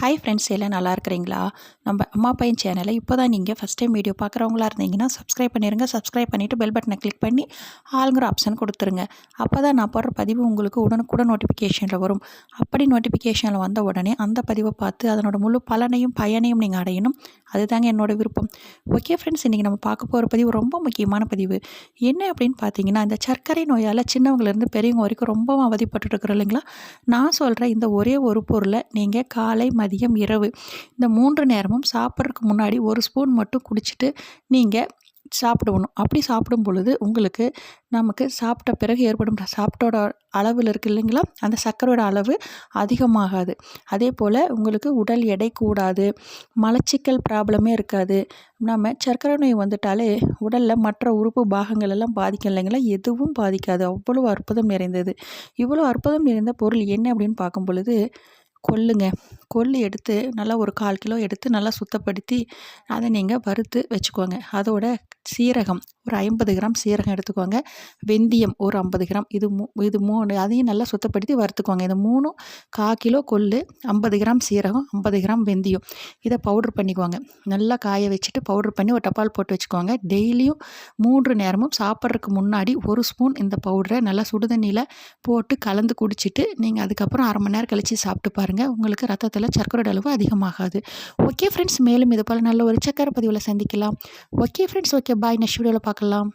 Hi friends எல்லாம் நல்லா இருக்கிறீங்களா? நம்ம அம்மா பையன் சேனலை இப்போ தான் நீங்கள் ஃபஸ்ட் டைம் வீடியோ பார்க்குறவங்களா இருந்தீங்கன்னா சப்ஸ்கிரைப் பண்ணிடுங்க சப்ஸ்கிரைப் பண்ணிவிட்டு பெல் பட்டனை கிளிக் பண்ணி ஆளுங்கிற ஆப்ஷன் கொடுத்துருங்க. அப்போ தான் நான் போடுற பதிவு உங்களுக்கு உடனுக்குடன் நோட்டிஃபிகேஷனில் வரும். அப்படி நோட்டிஃபிகேஷனில் வந்த உடனே அந்த பதிவை பார்த்து அதனோட முழு பலனையும் பயனையும் நீங்கள் அடையணும். அதுதாங்க என்னோட விருப்பம். ஓகே ஃப்ரெண்ட்ஸ் இன்றைக்கி நம்ம பார்க்க போகிற பதிவு ரொம்ப முக்கியமான பதிவு. என்ன அப்படின்னு பார்த்தீங்கன்னா இந்த சர்க்கரை நோயால் சின்னவங்கலேருந்து பெரியவங்க வரைக்கும் ரொம்பவும் அவதிப்பட்டு இருக்கிறோம் இல்லைங்களா? நான் சொல்கிற இந்த ஒரே ஒரு பொருளை நீங்கள் காலை மதியம் இரவு இந்த மூன்று நேரமும் சாப்பிட்றதுக்கு முன்னாடி ஒரு ஸ்பூன் மட்டும் குடிச்சிட்டு நீங்கள் சாப்பிடணும் அப்படி சாப்பிடும் பொழுது உங்களுக்கு நமக்கு சாப்பிட்ட பிறகு ஏற்படும் சாப்பிட்டோட அளவில் இருக்குது இல்லைங்களா? அந்த சர்க்கரையோட அளவு அதிகமாகாது. அதே போல் உங்களுக்கு உடல் எடை கூடாது மலச்சிக்கல் ப்ராப்ளமே இருக்காது. நம்ம சர்க்கரை நோய் வந்துட்டாலே உடலில் மற்ற உறுப்பு பாகங்கள் எல்லாம் பாதிக்கும் இல்லைங்களா? எதுவும் பாதிக்காது. அவ்வளோ அற்புதம் நிறைந்தது. இவ்வளோ அற்புதம் நிறைந்த பொருள் என்ன அப்படின்னு பார்க்கும் பொழுது கொல்லுங்க கொள்ளு எடுத்து நல்லா ஒரு கால் கிலோ எடுத்து நல்லா சுத்தப்படுத்தி அதை நீங்கள் வறுத்து வச்சுக்கோங்க. அதோட சீரகம் ஒரு ஐம்பது கிராம் சீரகம் எடுத்துக்கோங்க. வெந்தயம் ஒரு ஐம்பது கிராம். இது மூ இது மூணு அதையும் நல்லா சுத்தப்படுத்தி வறுத்துக்கோங்க. இது மூணும் கா கிலோ கொள்ளு ஐம்பது கிராம் சீரகம் ஐம்பது கிராம் வெந்தயம். இதை பவுட்ரு பண்ணிக்குவாங்க நல்லா காய வச்சுட்டு பவுட்ரு பண்ணி ஒரு டப்பால் போட்டு வச்சுக்கோங்க. டெய்லியும் மூன்று நேரமும் சாப்பிட்றதுக்கு முன்னாடி ஒரு ஸ்பூன் இந்த பவுடரை நல்லா சுடுதண்ணியில் போட்டு கலந்து குடிச்சிட்டு நீங்கள் அதுக்கப்புறம் அரை மணி நேரம் கழித்து சாப்பிட்டு பாருங்கள் உங்களுக்கு ரத்தத்தில் சர்க்கரை அளவு அதிகமாகாது. ஓகே ஃப்ரெண்ட்ஸ் மேலும் இது போல் நல்ல ஒரு சக்கரை பதிவில் சந்திக்கலாம். Okay friends okay. Bye next வீடியோவில் பார்க்கலாம்.